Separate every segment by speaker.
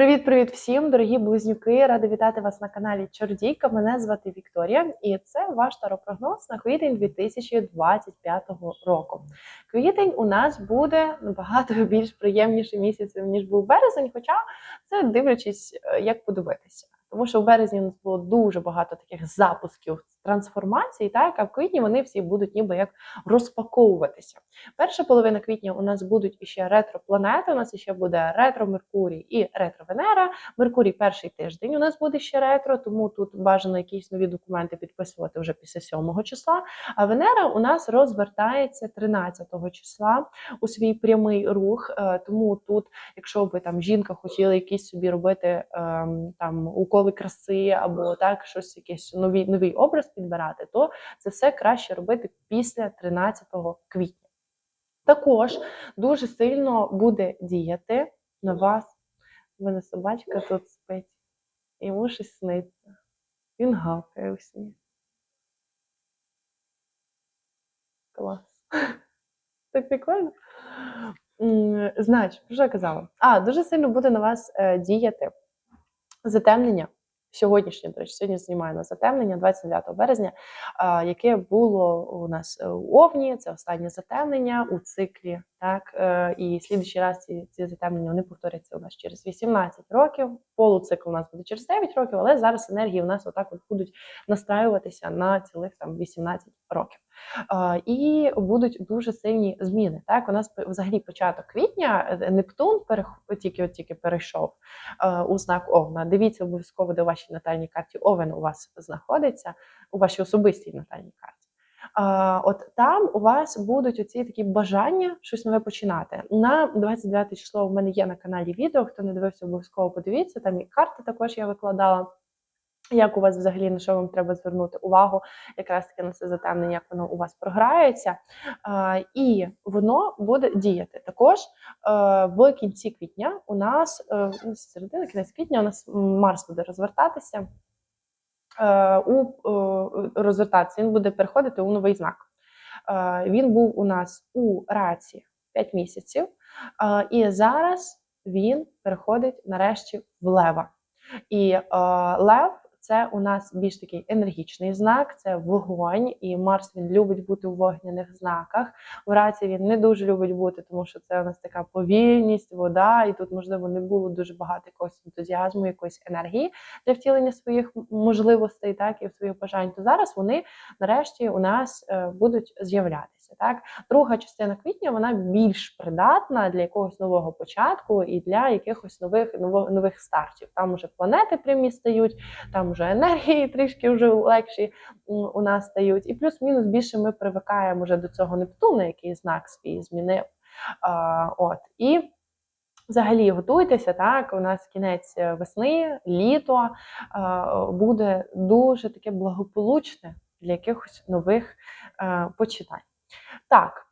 Speaker 1: Привіт-привіт всім, дорогі близнюки! Рада вітати вас на каналі Чордійка. Мене звати Вікторія, і це ваш таропрогноз на квітень 2025 року. Квітень у нас буде набагато більш приємнішим місяцем, ніж був березень, хоча це дивлячись, е, як подивитися. Тому що в березні у нас було дуже багато таких запусків трансформацій, так а в квітні вони всі будуть ніби як розпаковуватися. Перша половина квітня у нас будуть іще ретро-планети. У нас ще буде ретро Меркурій і ретро Венера. Меркурій перший тиждень у нас буде ще ретро, тому тут бажано якісь нові документи підписувати вже після 7 числа. А Венера у нас розвертається 13 числа у свій прямий рух. Е, тому тут, якщо би там жінка хотіла якісь собі робити ем, там уколи краси або так щось, якийсь новий новий образ підбирати, то це все краще робити після 13 квітня. Також дуже сильно буде діяти на вас. У мене собачка тут спить, йому щось сниться. Він гавкає у сні. Клас. Так прикольно. Значить, про що я казала? А, дуже сильно буде на вас е, діяти затемнення. Сьогоднішнє, до речі, сьогодні знімаю на затемнення 29 березня, яке було у нас е, у Овні. Це останнє затемнення у циклі. Так е, і слідчий раз ці, ці затемнення вони повторяться у нас через 18 років. Полуцикл у нас буде через 9 років, але зараз енергії у нас отак от будуть настраюватися на цілих там 18 років. І будуть дуже сильні зміни. Так, у нас взагалі початок квітня е, Нептун перех... тільки от тільки перейшов е, у знак Овна. Дивіться обов'язково, де вашій натальній карті Овен у вас знаходиться, у вашій особистій натальній карті. От там у вас будуть оці такі бажання щось нове починати. На 29 число в мене є на каналі відео. Хто не дивився, обов'язково подивіться. Там і карти також я викладала. Як у вас взагалі на що вам треба звернути увагу, якраз таки на це затемнення, як воно у вас програється, і воно буде діяти. Також е, в кінці квітня у нас е, середина кінець квітня у нас Марс буде розвертатися. Е, у розвертатися, він буде переходити у новий знак. Він був у нас у раці 5 місяців, і зараз він переходить нарешті в лева. І лев це у нас більш такий енергічний знак, це вогонь, і Марс він любить бути у вогняних знаках. В раці він не дуже любить бути, тому що це у нас така повільність, вода, і тут, можливо, не було дуже багато якогось ентузіазму, якоїсь енергії для втілення своїх можливостей, так і своїх бажань. То зараз вони нарешті у нас е, будуть з'являтися. Так, друга частина квітня вона більш придатна для якогось нового початку і для якихось нових нових стартів. Там уже планети прямі стають, там вже енергії трішки вже легші у нас стають, і плюс-мінус більше ми привикаємо вже до цього Нептуна, який знак свій змінив. А, От і. Взагалі готуйтеся, так у нас кінець весни, літо буде дуже таке благополучне для якихось нових починань. Так,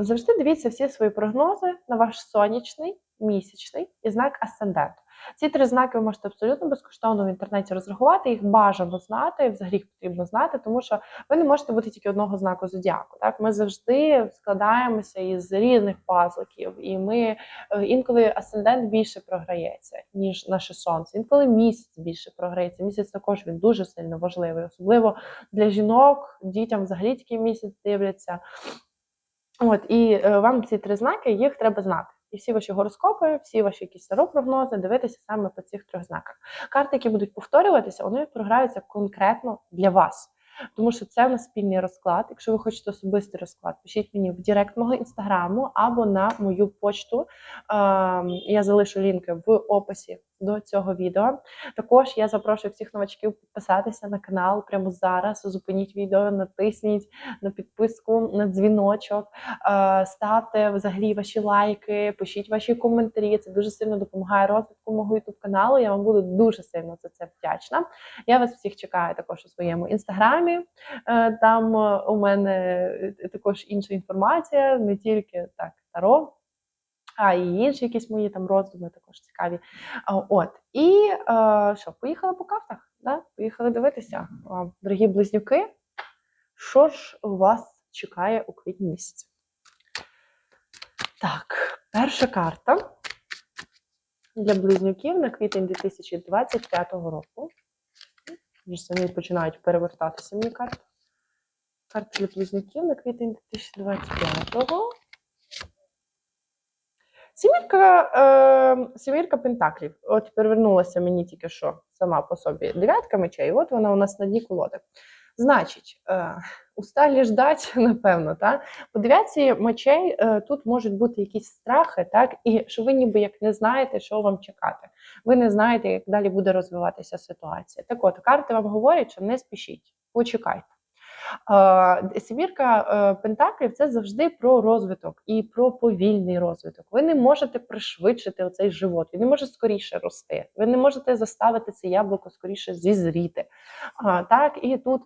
Speaker 1: завжди дивіться всі свої прогнози на ваш сонячний, місячний і знак асценденту. Ці три знаки ви можете абсолютно безкоштовно в інтернеті розрахувати. Їх бажано знати, взагалі їх потрібно знати, тому що ви не можете бути тільки одного знаку зодіаку. Так, ми завжди складаємося із різних пазликів, і ми е, інколи асцендент більше програється, ніж наше сонце. Інколи місяць більше програється. Місяць також він дуже сильно важливий, особливо для жінок, дітям взагалі такий місяць дивляться. От і е, вам ці три знаки їх треба знати. І всі ваші гороскопи, всі ваші якісь старопрогнози дивитися саме по цих трьох знаках. Карти, які будуть повторюватися, вони програються конкретно для вас. Тому що це у нас спільний розклад. Якщо ви хочете особистий розклад, пишіть мені в Директ мого інстаграму або на мою почту. Я залишу лінки в описі до цього відео. Також я запрошую всіх новачків підписатися на канал прямо зараз. Зупиніть відео, натисніть на підписку, на дзвіночок, ставте взагалі ваші лайки, пишіть ваші коментарі. Це дуже сильно допомагає розвитку мого youtube каналу. Я вам буду дуже сильно за це вдячна. Я вас всіх чекаю також у своєму інстаграмі. Е, там у мене е, також інша інформація, не тільки так таро а і інші якісь мої там роздуми також цікаві. От і е, що, поїхали по картах? Да? Поїхали дивитися, дорогі близнюки. Що ж у вас чекає у квітні місяці? Так, перша карта для близнюків на квітень 2025 року. Вже самі починають перевертатися мені карти. Карти для близнюків на квітень 2025-го. Сімірка, е, сімірка пентаклів. От перевернулася мені тільки що сама по собі дев'ятка мечей. От вона у нас на дні колоди. Значить, е, усталі ждать, напевно, так? По дев'ятці мечей е, тут можуть бути якісь страхи, так, і що ви ніби як не знаєте, що вам чекати. Ви не знаєте, як далі буде розвиватися ситуація. Так от, карти вам говорять, що не спішіть, почекайте. Сімірка е, Пентаклів це завжди про розвиток і про повільний розвиток. Ви не можете пришвидшити оцей живот, він не може скоріше рости. Ви не можете заставити це яблуко скоріше зізріти. Так, і тут.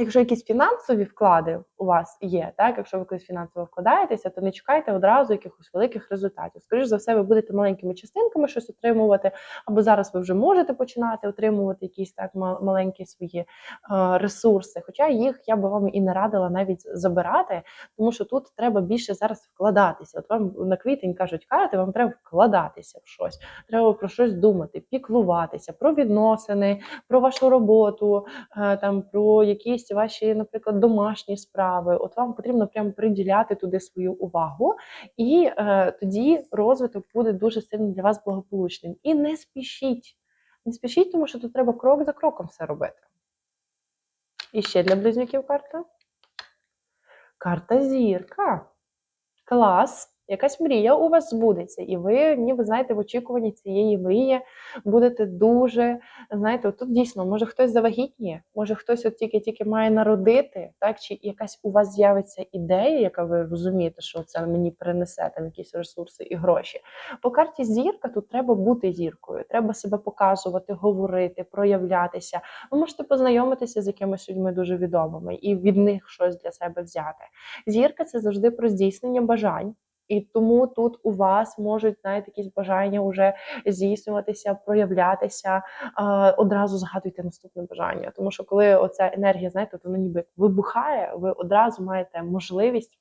Speaker 1: Якщо якісь фінансові вклади у вас є, так якщо ви колись фінансово вкладаєтеся, то не чекайте одразу якихось великих результатів. Скоріше за все, ви будете маленькими частинками щось отримувати, або зараз ви вже можете починати отримувати якісь так ма- маленькі свої е, ресурси. Хоча їх я би вам і не радила навіть забирати, тому що тут треба більше зараз вкладатися. От вам на квітень кажуть, карти, вам треба вкладатися в щось, треба про щось думати, піклуватися, про відносини, про вашу роботу, е, там про якісь ваші, наприклад, домашні справи. От вам потрібно прямо приділяти туди свою увагу, і е, тоді розвиток буде дуже сильно для вас благополучним. І не спішіть. Не спішіть, тому що тут треба крок за кроком все робити. І ще для близнюків карта. Карта зірка. Клас. Якась мрія у вас збудеться, і ви, ніби знаєте, в очікуванні цієї мрії будете дуже. Знаєте, тут дійсно може хтось завагітніє, може хтось от тільки-тільки має народити, так чи якась у вас з'явиться ідея, яка ви розумієте, що це мені принесе там якісь ресурси і гроші. По карті зірка тут треба бути зіркою, треба себе показувати, говорити, проявлятися. Ви можете познайомитися з якимись людьми дуже відомими і від них щось для себе взяти. Зірка це завжди про здійснення бажань. І тому тут у вас можуть знаєте, якісь бажання вже здійснюватися, проявлятися. Одразу згадуйте наступне бажання. Тому що коли оця енергія, знаєте, вона ніби вибухає, ви одразу маєте можливість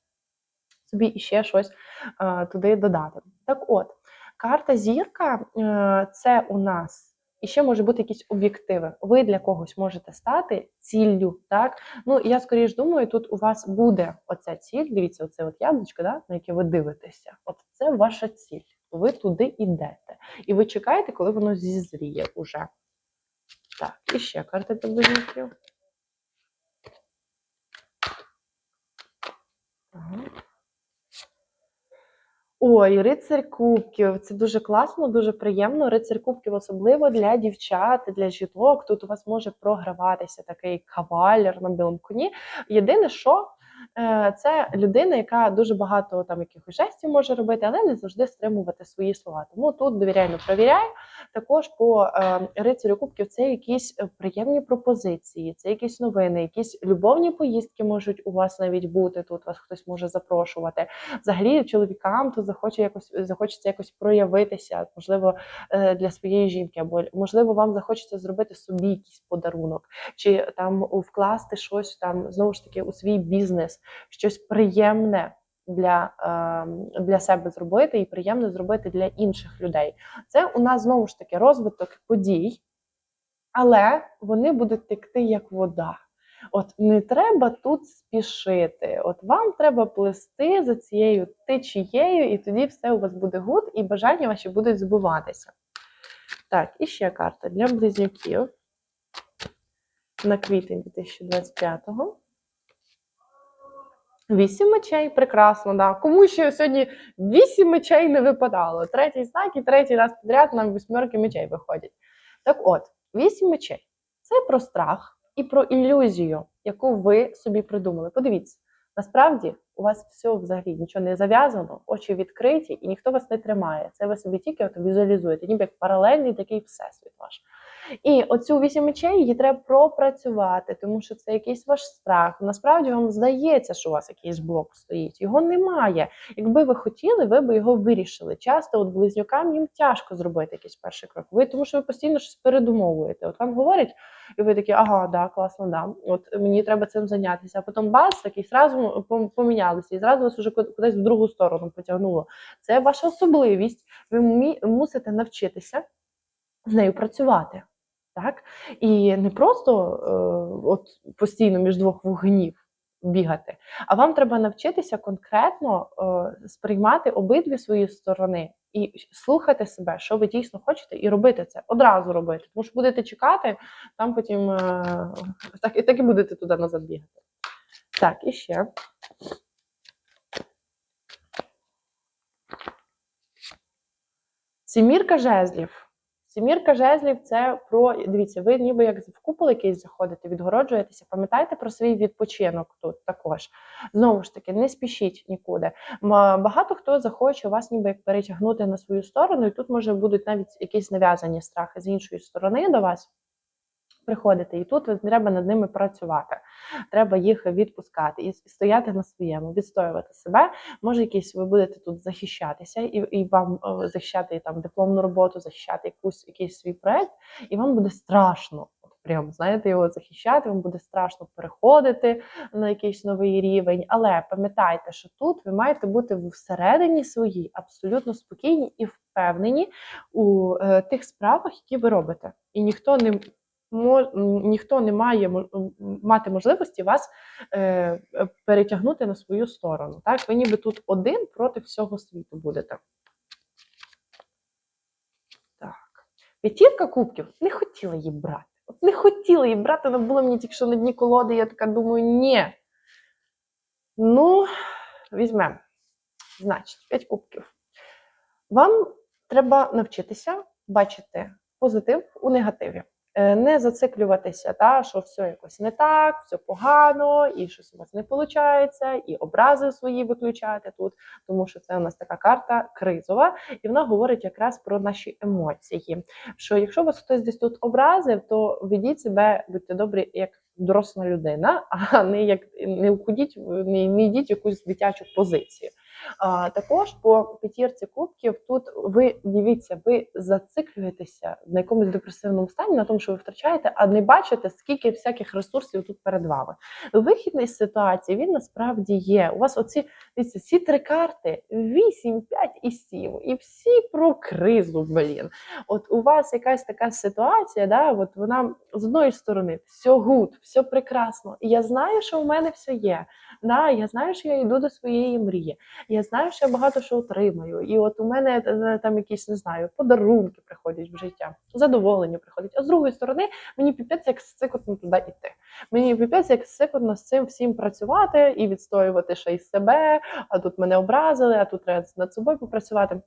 Speaker 1: собі іще щось туди додати. Так от, карта зірка е, це у нас. І ще може бути якісь об'єктиви. Ви для когось можете стати ціллю, так? Ну я скоріш думаю, тут у вас буде оця ціль. Дивіться, оце от яблучко, да, на яке ви дивитеся. От це ваша ціль. Ви туди йдете. І ви чекаєте, коли воно зізріє уже. Так, і ще карта близнюків. Ага. Ой, рицар кубків. Це дуже класно, дуже приємно. Рицар кубків, особливо для дівчат, для жінок. Тут у вас може програватися такий кавалер на білому коні. Єдине, що це людина, яка дуже багато там якихось жестів може робити, але не завжди стримувати свої слова. Тому тут довіряй, не провіряй. Також по е, рицарю кубків це якісь е, приємні пропозиції, це якісь новини, якісь любовні поїздки можуть у вас навіть бути. Тут вас хтось може запрошувати. Взагалі, чоловікам тут захоче якось захочеться якось проявитися, можливо, е, для своєї жінки, або можливо, вам захочеться зробити собі якийсь подарунок, чи там вкласти щось там знову ж таки у свій бізнес, щось приємне. Для, е, для себе зробити і приємно зробити для інших людей. Це у нас знову ж таки розвиток подій, але вони будуть текти як вода. От не треба тут спішити. От вам треба плести за цією течією, і тоді все у вас буде гуд, і бажання ваші будуть збуватися. Так, і ще карта для близнюків на квітень 2025-го. Вісім мечей, прекрасно, да. Кому ще сьогодні вісім мечей не випадало? Третій знак і третій раз підряд нам восьмерки мечей виходять. Так от, вісім мечей це про страх і про ілюзію, яку ви собі придумали. Подивіться, насправді у вас все взагалі нічого не зав'язано, очі відкриті, і ніхто вас не тримає. Це ви собі тільки от візуалізуєте, ніби як паралельний такий всесвіт ваш. І оцю вісім мечей її треба пропрацювати, тому що це якийсь ваш страх. Насправді вам здається, що у вас якийсь блок стоїть. Його немає. Якби ви хотіли, ви б його вирішили. Часто от близнюкам їм тяжко зробити якийсь перший крок. Ви тому, що ви постійно щось передумовуєте. От вам говорять, і ви такі, ага, да, класно, да. От мені треба цим зайнятися. А потім бац, такий зразу помінялися, і зразу вас уже кудись в другу сторону потягнуло. Це ваша особливість. Ви мусите навчитися з нею працювати. Так? І не просто е, от постійно між двох вогнів бігати, а вам треба навчитися конкретно е, сприймати обидві свої сторони і слухати себе, що ви дійсно хочете, і робити це одразу робити. Тому що будете чекати, там потім е, так, і так і будете туди назад бігати. Так, і ще. Сімірка жезлів. Сімірка жезлів це про дивіться, ви ніби як в купол якийсь заходите, відгороджуєтеся. Пам'ятайте про свій відпочинок тут також. Знову ж таки, не спішіть нікуди. Багато хто захоче вас ніби як перетягнути на свою сторону, і тут може будуть навіть якісь нав'язані страхи з іншої сторони до вас. Приходити, і тут треба над ними працювати. Треба їх відпускати і стояти на своєму, відстоювати себе. Може, якісь ви будете тут захищатися, і, і вам е, захищати там дипломну роботу, захищати якусь якийсь свій проект, і вам буде страшно. Прям знаєте, його захищати, вам буде страшно переходити на якийсь новий рівень. Але пам'ятайте, що тут ви маєте бути всередині своїй абсолютно спокійні і впевнені у е, тих справах, які ви робите. І ніхто не ніхто не має мати можливості вас е, е, перетягнути на свою сторону. Так, ви ніби тут один проти всього світу будете. Так. П'ятірка кубків не хотіла її брати. От не хотіла її брати, вона була мені тільки що на дні колоди. Я така думаю, ні. Ну, візьмемо. Значить, 5 кубків. Вам треба навчитися бачити позитив у негативі. Е, Не зациклюватися, та, що все якось не так, все погано, і щось у вас не виходить, і образи свої виключаєте тут, тому що це у нас така карта кризова, і вона говорить якраз про наші емоції. Що якщо вас хтось десь тут образив, то ведіть себе, будьте добрі, як доросла людина, а не як не уходіть, не, не йдіть в якусь дитячу позицію. А, також по п'ятірці кубків тут ви дивіться, ви зациклюєтеся на якомусь депресивному стані, на тому, що ви втрачаєте, а не бачите, скільки всяких ресурсів тут перед вами. Вихід із ситуації він насправді є. У вас оці дивіться, ці три карти: 8, 5 і 7. І всі про кризу, блін. От у вас якась така ситуація, да, от вона з одної сторони все гуд, все прекрасно. І я знаю, що у мене все є. Да, я знаю, що я йду до своєї мрії. Я знаю, що я багато що отримаю. І от у мене е, там якісь не знаю, подарунки приходять в життя, задоволення приходять. А з другої сторони, мені піпець як сикотно туди йти. Мені піпець як сикотно з цим всім працювати і відстоювати ще й себе. А тут мене образили, а тут треба над собою попрацювати.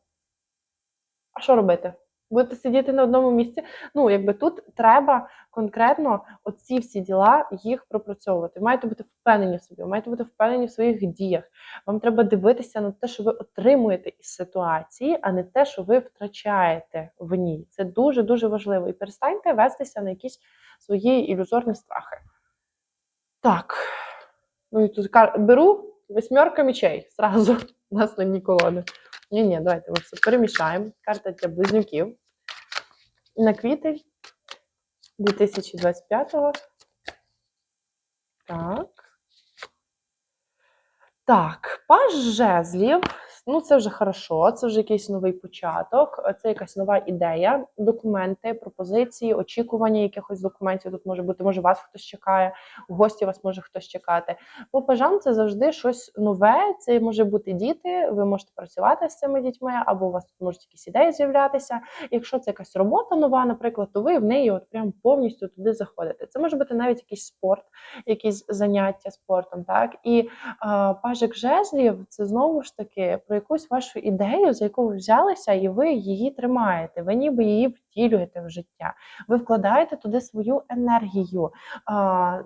Speaker 1: А що робити? Будете сидіти на одному місці. Ну, якби тут треба конкретно оці всі діла їх пропрацьовувати. Маєте бути впевнені в собі, маєте бути впевнені в своїх діях. Вам треба дивитися на те, що ви отримуєте із ситуації, а не те, що ви втрачаєте в ній. Це дуже дуже важливо. І перестаньте вестися на якісь свої ілюзорні страхи. Так. Ну і тут беру восьмерка мечей зразу у нас на колоди. Ні, ні, давайте ми все перемішаємо. Карта для близнюків. На квітень 2025-го. Так. Так, паж жезлів. Ну, це вже хорошо, це вже якийсь новий початок, це якась нова ідея, документи, пропозиції, очікування якихось документів. Тут може бути, може вас хтось чекає, у гості вас може хтось чекати. По пажам це завжди щось нове. Це може бути діти. Ви можете працювати з цими дітьми, або у вас тут можуть якісь ідеї з'являтися. Якщо це якась робота нова, наприклад, то ви в неї от прям повністю туди заходите. Це може бути навіть якийсь спорт, якісь заняття спортом. Так і а, пажик жезлів це знову ж таки про якусь вашу ідею, за яку ви взялися, і ви її тримаєте. Ви ніби її втілюєте в життя. Ви вкладаєте туди свою енергію.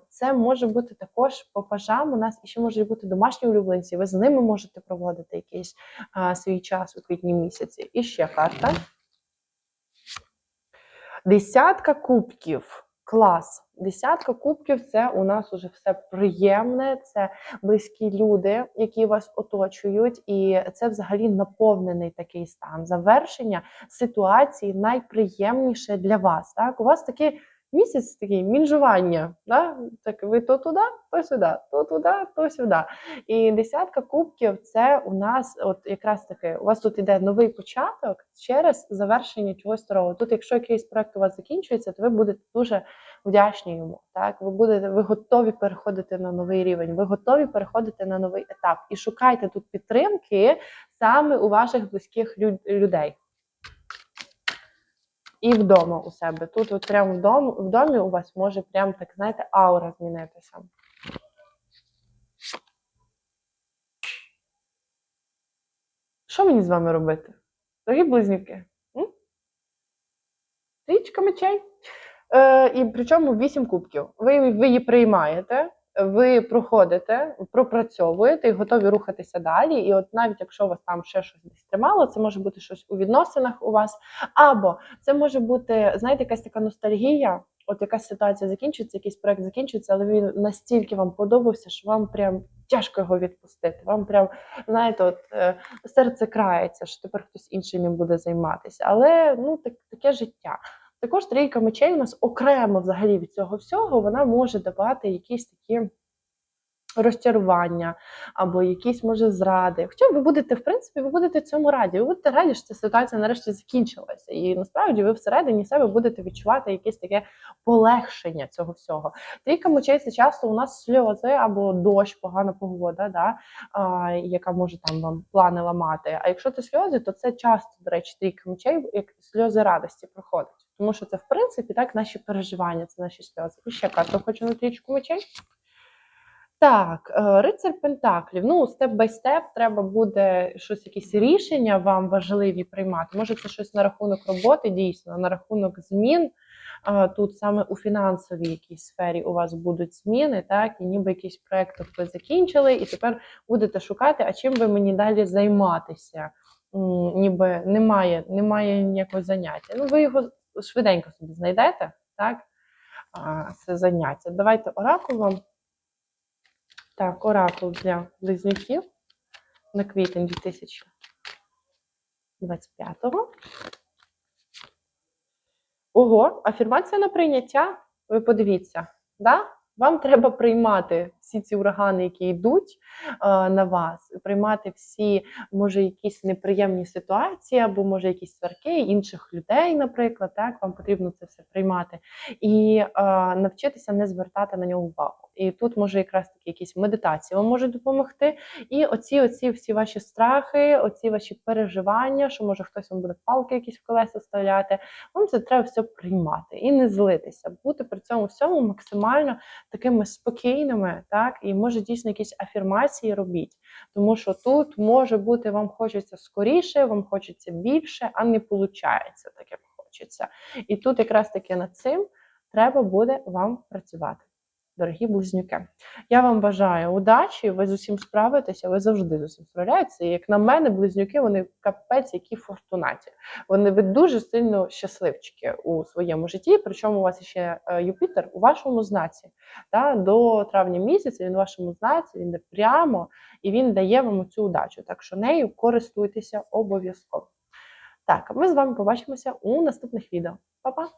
Speaker 1: Це може бути також по пажам. У нас ще можуть бути домашні улюбленці. Ви з ними можете проводити якийсь свій час у квітні місяці. І ще карта. Десятка кубків. Клас. Десятка кубків це у нас уже все приємне, це близькі люди, які вас оточують, і це взагалі наповнений такий стан. Завершення ситуації найприємніше для вас. Так, у вас такий місяць такий мінжування. Да? Так ви то туди, то сюди, то туди, то сюди. І десятка кубків це у нас, от якраз таки, у вас тут іде новий початок через завершення чогось старого. Тут, якщо якийсь проект у вас закінчується, то ви будете дуже вдячні йому. Так, ви будете, ви готові переходити на новий рівень, ви готові переходити на новий етап. І шукайте тут підтримки саме у ваших близьких людей. І вдома у себе. Тут от прямо вдома, в домі у вас може прям так, знаєте, аура змінитися. Що мені з вами робити? Дорогі близнюки? М? Трічка мечей. Е, і причому 8 кубків. Ви, ви її приймаєте, ви проходите, пропрацьовуєте і готові рухатися далі. І от навіть якщо вас там ще щось десь тримало, це може бути щось у відносинах у вас, або це може бути, знаєте, якась така ностальгія. От якась ситуація закінчується, якийсь проект закінчується, але він настільки вам подобався, що вам прям тяжко його відпустити. Вам прям, знаєте, от е, серце крається, що тепер хтось інший ним буде займатися. Але ну так, таке життя. Також трійка мечей у нас окремо взагалі від цього всього, вона може давати якісь такі розчарування або якісь може зради. Хоча ви будете, в принципі, ви будете цьому раді. Ви будете раді, що ця ситуація нарешті закінчилася. І насправді ви всередині себе будете відчувати якесь таке полегшення цього всього. Трійка мечей це часто у нас сльози або дощ, погана погода, да, а, яка може там вам плани ламати. А якщо це сльози, то це часто, до речі, трійка мечей, як сльози радості проходить. Тому що це, в принципі, так наші переживання, це наші сльози. І ще карту хочу на трічку мечей. Так, е, рицар Пентаклів. Ну, степ бай степ, треба буде щось, якісь рішення вам важливі приймати. Може, це щось на рахунок роботи, дійсно, на рахунок змін. Тут саме у фінансовій якійсь сфері у вас будуть зміни, так, і ніби якісь проекти ви закінчили, і тепер будете шукати, а чим би мені далі займатися. Ніби немає, немає ніякого заняття. Ну, ви його швиденько собі знайдете, так? Це заняття. Давайте оракул вам. Так, оракул для близнюків на квітень 2025-го. Ого, афірмація на прийняття. Ви подивіться, да? вам треба приймати всі ці урагани, які йдуть е, на вас, приймати всі, може, якісь неприємні ситуації, або може якісь сварки інших людей, наприклад. Так, вам потрібно це все приймати і е, навчитися не звертати на нього увагу. І тут може якраз таки якісь медитації вам можуть допомогти. І оці, оці всі ваші страхи, оці ваші переживання, що може хтось вам буде палки якісь в колеса вставляти. Вам це треба все приймати і не злитися, бути при цьому всьому максимально такими спокійними, так і може дійсно якісь афірмації робіть, тому що тут може бути вам хочеться скоріше, вам хочеться більше, а не виходить так, як хочеться. І тут якраз таки над цим треба буде вам працювати. Дорогі близнюки, я вам бажаю удачі, ви з усім справитеся, ви завжди з усім справляєтеся. І як на мене, близнюки, вони капець, які фортунаті. Вони ви дуже сильно щасливчики у своєму житті. Причому у вас ще е, Юпітер у вашому знаці. Та, до травня місяця він у вашому знаці, він прямо і він дає вам цю удачу. Так що нею користуйтеся обов'язково. Так, ми з вами побачимося у наступних відео. Па-па!